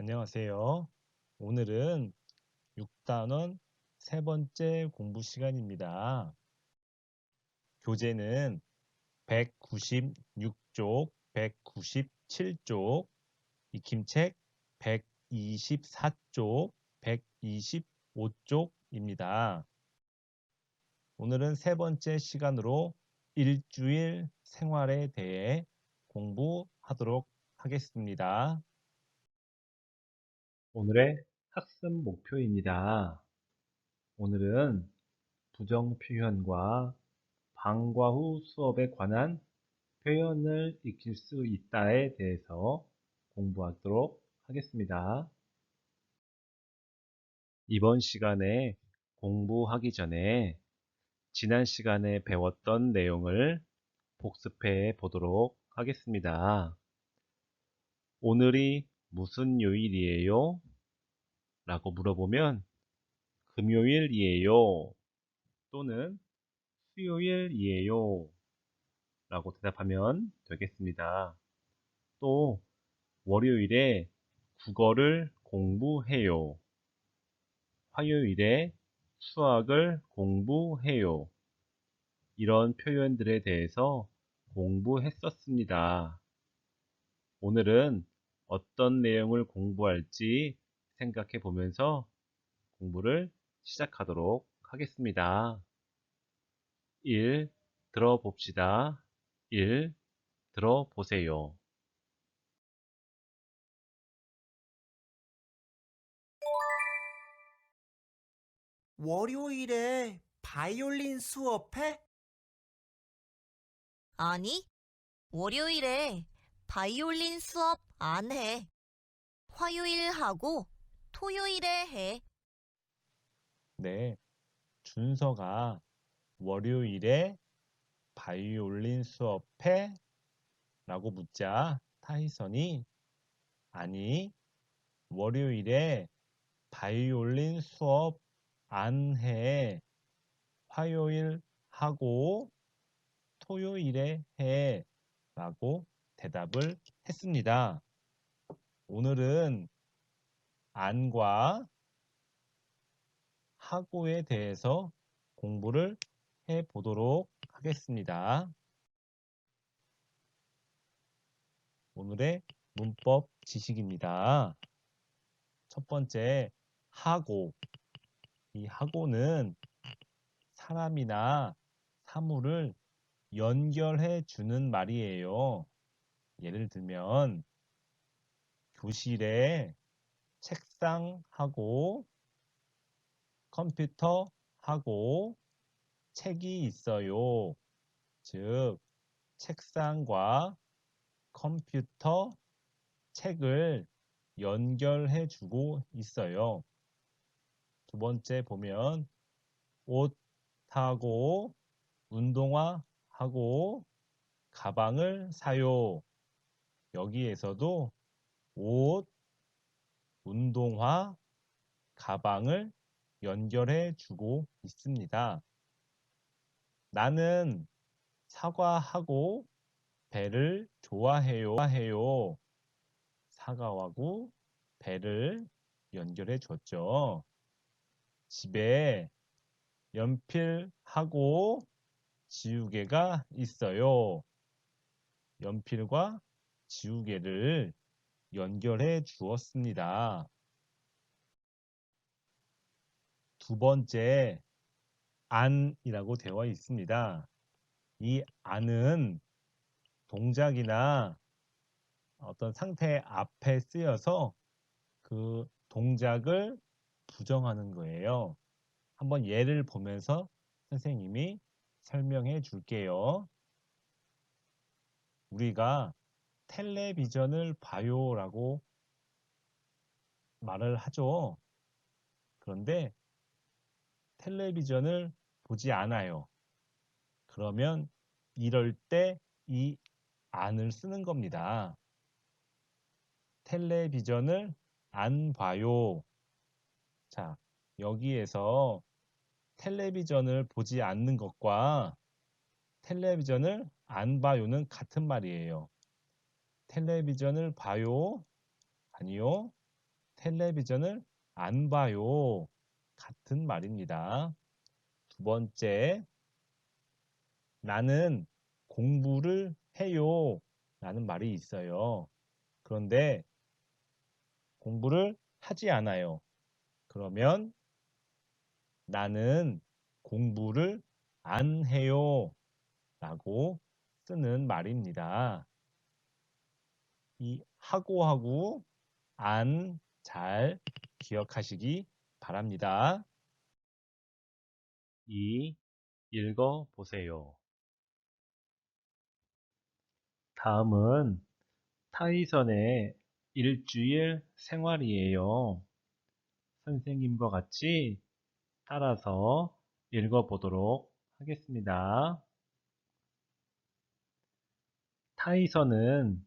안녕하세요. 오늘은 6단원 세 번째 공부 시간입니다. 교재는 196쪽, 197쪽, 익힘책 124쪽, 125쪽입니다. 오늘은 세 번째 시간으로 일주일 생활에 대해 공부하도록 하겠습니다. 오늘의 학습 목표입니다. 오늘은 부정 표현과 방과 후 수업에 관한 표현을 익힐 수 있다에 대해서 공부하도록 하겠습니다. 이번 시간에 공부하기 전에 지난 시간에 배웠던 내용을 복습해 보도록 하겠습니다. 오늘이 무슨 요일이에요? 라고 물어보면 금요일이에요. 또는 수요일이에요. 라고 대답하면 되겠습니다. 또 월요일에 국어를 공부해요. 화요일에 수학을 공부해요. 이런 표현들에 대해서 공부했었습니다. 오늘은 어떤 내용을 공부할지 생각해 보면서 공부를 시작하도록 하겠습니다. 1. 들어봅시다. 1. 들어보세요. 월요일에 바이올린 수업해? 아니, 월요일에 바이올린 수업 안 해. 화요일 하고 토요일에 해. 네, 준서가 월요일에 바이올린 수업해? 라고 묻자 타이선이 아니, 월요일에 바이올린 수업 안 해. 화요일 하고 토요일에 해. 라고 대답을 했습니다. 오늘은 안과 하고에 대해서 공부를 해 보도록 하겠습니다. 오늘의 문법 지식입니다. 첫 번째, 하고. 이 하고는 사람이나 사물을 연결해 주는 말이에요. 예를 들면, 교실에 책상하고 컴퓨터하고 책이 있어요. 즉, 책상과 컴퓨터, 책을 연결해 주고 있어요. 두 번째 보면 옷하고 운동화하고 가방을 사요. 여기에서도 옷, 운동화, 가방을 연결해 주고 있습니다. 나는 사과하고 배를 좋아해요. 좋아해요. 사과하고 배를 연결해 줬죠. 집에 연필하고 지우개가 있어요. 연필과 지우개를 연결해 주었습니다. 두 번째, 안이라고 되어 있습니다. 이 안은 동작이나 어떤 상태 앞에 쓰여서 그 동작을 부정하는 거예요. 한번 예를 보면서 선생님이 설명해 줄게요. 우리가 텔레비전을 봐요라고 말을 하죠. 그런데 텔레비전을 보지 않아요. 그러면 이럴 때 이 안을 쓰는 겁니다. 텔레비전을 안 봐요. 자, 여기에서 텔레비전을 보지 않는 것과 텔레비전을 안 봐요는 같은 말이에요. 텔레비전을 봐요? 아니요. 텔레비전을 안 봐요. 같은 말입니다. 두 번째, 나는 공부를 해요. 라는 말이 있어요. 그런데 공부를 하지 않아요. 그러면 나는 공부를 안 해요. 라고 쓰는 말입니다. 이 하고하고 안 잘 기억하시기 바랍니다. 2. 읽어 보세요. 다음은 타이선의 일주일 생활이에요. 선생님과 같이 따라서 읽어 보도록 하겠습니다. 타이선은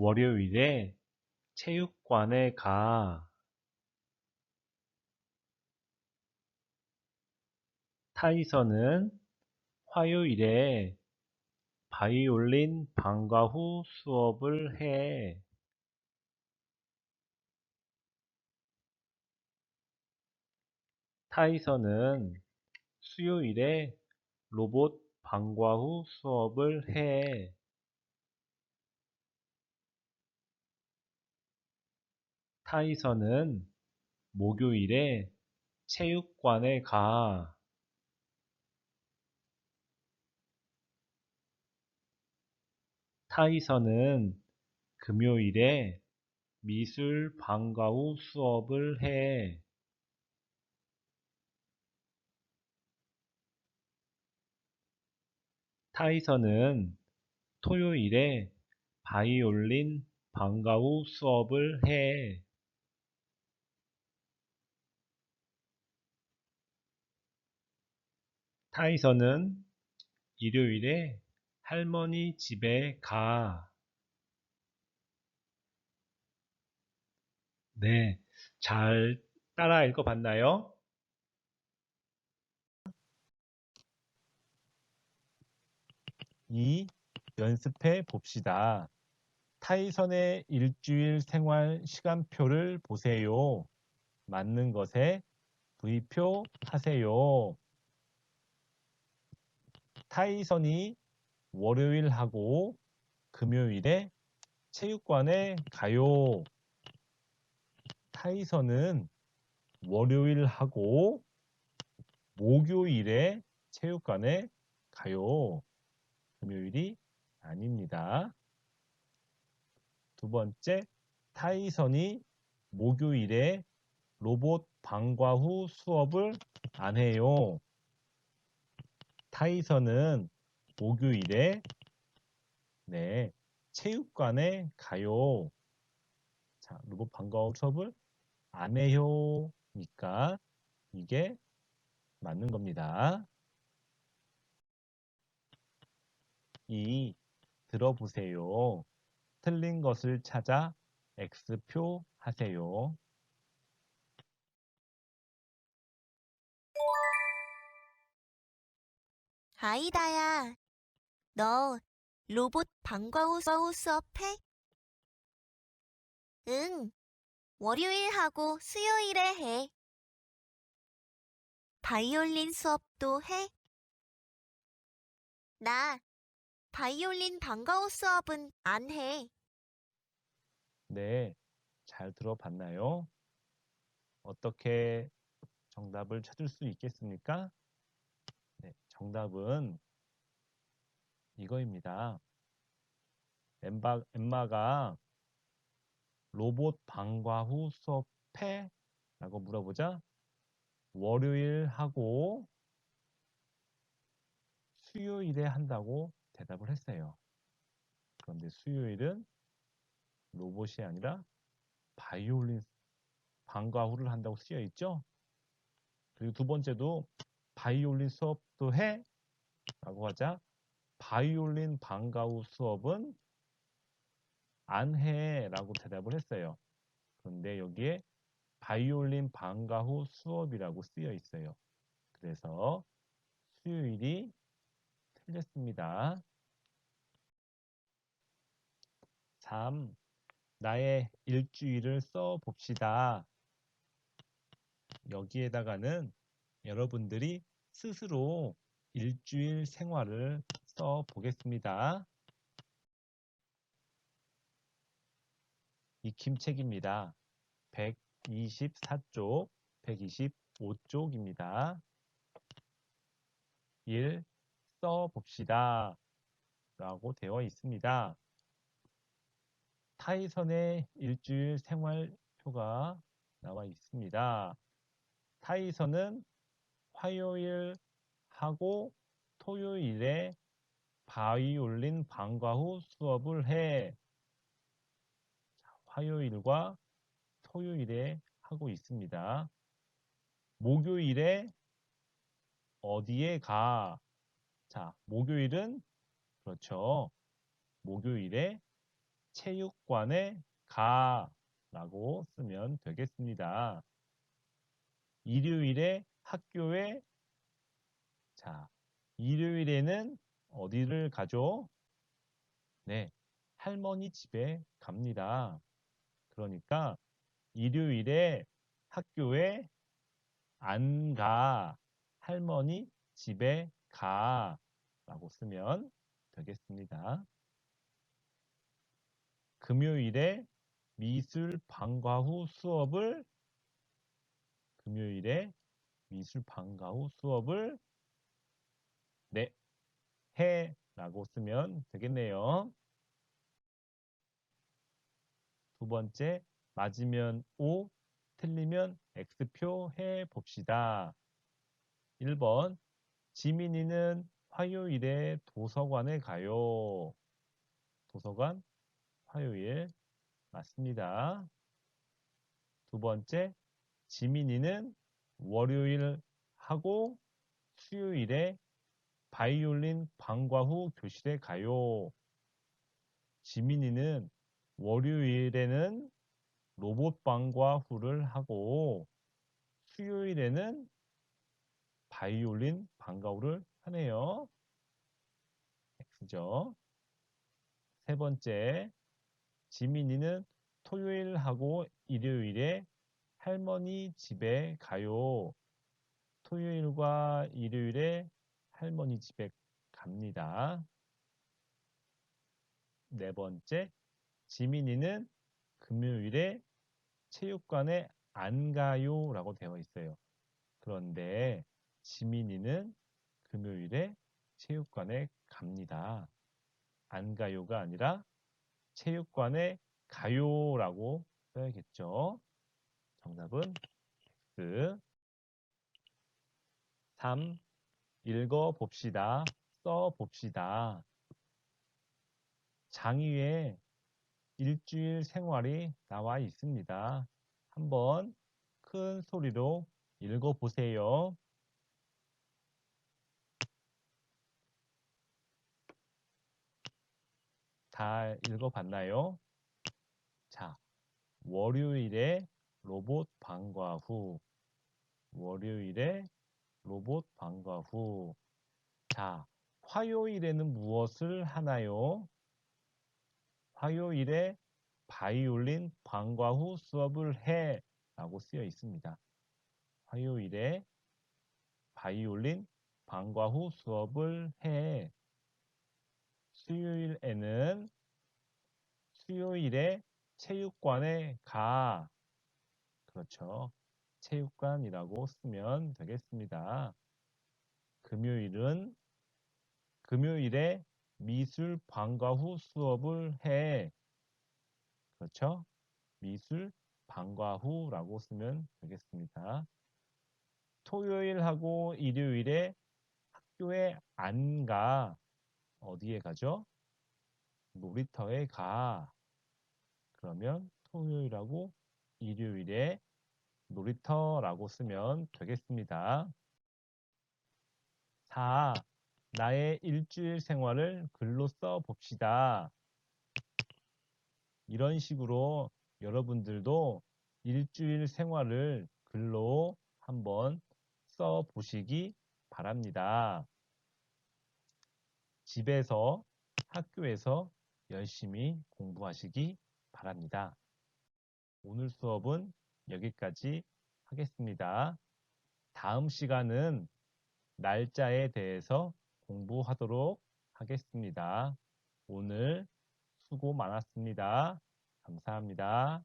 월요일에 체육관에 가. 타이선은 화요일에 바이올린 방과 후 수업을 해. 타이선은 수요일에 로봇 방과 후 수업을 해. 타이선은 목요일에 체육관에 가. 타이선은 금요일에 미술 방과 후 수업을 해. 타이선은 토요일에 바이올린 방과 후 수업을 해. 타이선은 일요일에 할머니 집에 가. 네, 잘 따라 읽어봤나요? 이 연습해 봅시다. 타이선의 일주일 생활 시간표를 보세요. 맞는 것에 V표 하세요. 타이선이 월요일하고 금요일에 체육관에 가요. 타이선은 월요일하고 목요일에 체육관에 가요. 금요일이 아닙니다. 두 번째, 타이선이 목요일에 로봇 방과 후 수업을 안 해요. 타이선은 목요일에 네, 체육관에 가요. 자, 로봇 방과 후 수업을 안 해요. 니까 이게 맞는 겁니다. 이 들어보세요. 틀린 것을 찾아 X표 하세요. 아이다야, 너 로봇 방과 후 수- 수업해? 응, 월요일하고 수요일에 해. 바이올린 수업도 해? 나 바이올린 방과 후 수업은 안 해. 네, 잘 들어봤나요? 어떻게 정답을 찾을 수 있겠습니까? 네, 정답은 이거입니다. 엠마, 엠마가 로봇 방과 후 수업해? 라고 물어보자. 월요일 하고 수요일에 한다고 대답을 했어요. 그런데 수요일은 로봇이 아니라 바이올린 방과 후를 한다고 쓰여 있죠. 그리고 두 번째도 바이올린 수업도 해? 라고 하자 바이올린 방과 후 수업은 안 해 라고 대답을 했어요. 그런데 여기에 바이올린 방과 후 수업이라고 쓰여 있어요. 그래서 수요일이 틀렸습니다. 3. 나의 일주일을 써 봅시다. 여기에다가는 여러분들이 스스로 일주일 생활을 써 보겠습니다. 익힘책입니다. 124쪽, 125쪽입니다. 1. 써봅시다. 라고 되어 있습니다. 타이선의 일주일 생활표가 나와 있습니다. 타이선은 화요일 하고 토요일에 바이올린 방과 후 수업을 해. 자, 화요일과 토요일에 하고 있습니다. 목요일에 어디에 가? 자, 목요일은 그렇죠. 목요일에 체육관에 가 라고 쓰면 되겠습니다. 일요일에 학교에 자, 일요일에는 어디를 가죠? 네, 할머니 집에 갑니다. 그러니까 일요일에 학교에 안 가, 할머니 집에 가 라고 쓰면 되겠습니다. 금요일에 미술 방과 후 수업을 금요일에 미술 방과 후 수업을 네, 해 라고 쓰면 되겠네요. 두 번째, 맞으면 O, 틀리면 X표 해 봅시다. 1번, 지민이는 화요일에 도서관에 가요. 도서관, 화요일, 맞습니다. 두 번째, 지민이는 월요일 하고 수요일에 바이올린 방과 후 교실에 가요. 지민이는 월요일에는 로봇 방과 후를 하고 수요일에는 바이올린 방과 후를 하네요. X죠. 세 번째, 지민이는 토요일하고 일요일에 할머니 집에 가요. 토요일과 일요일에 할머니 집에 갑니다. 네 번째, 지민이는 금요일에 체육관에 안 가요 라고 되어 있어요. 그런데 지민이는 금요일에 체육관에 갑니다. 안 가요가 아니라 체육관에 가요라고 써야겠죠. 정답은 X. 3. 읽어 봅시다. 써 봅시다. 장위에 일주일 생활이 나와 있습니다. 한번 큰 소리로 읽어 보세요. 다 읽어봤나요? 자, 월요일에 로봇 방과 후, 월요일에 로봇 방과 후. 자, 화요일에는 무엇을 하나요? 화요일에 바이올린 방과 후 수업을 해 라고 쓰여 있습니다. 화요일에 바이올린 방과 후 수업을 해. 수요일에는 수요일에 체육관에 가. 그렇죠. 체육관이라고 쓰면 되겠습니다. 금요일은 금요일에 미술 방과 후 수업을 해. 그렇죠? 미술 방과 후라고 쓰면 되겠습니다. 토요일하고 일요일에 학교에 안 가. 어디에 가죠? 놀이터에 가. 그러면 토요일하고 일요일에 놀이터라고 쓰면 되겠습니다. 4. 나의 일주일 생활을 글로 써 봅시다. 이런 식으로 여러분들도 일주일 생활을 글로 한번 써 보시기 바랍니다. 집에서 학교에서 열심히 공부하시기 바랍니다. 바랍니다. 오늘 수업은 여기까지 하겠습니다. 다음 시간은 날짜에 대해서 공부하도록 하겠습니다. 오늘 수고 많았습니다. 감사합니다.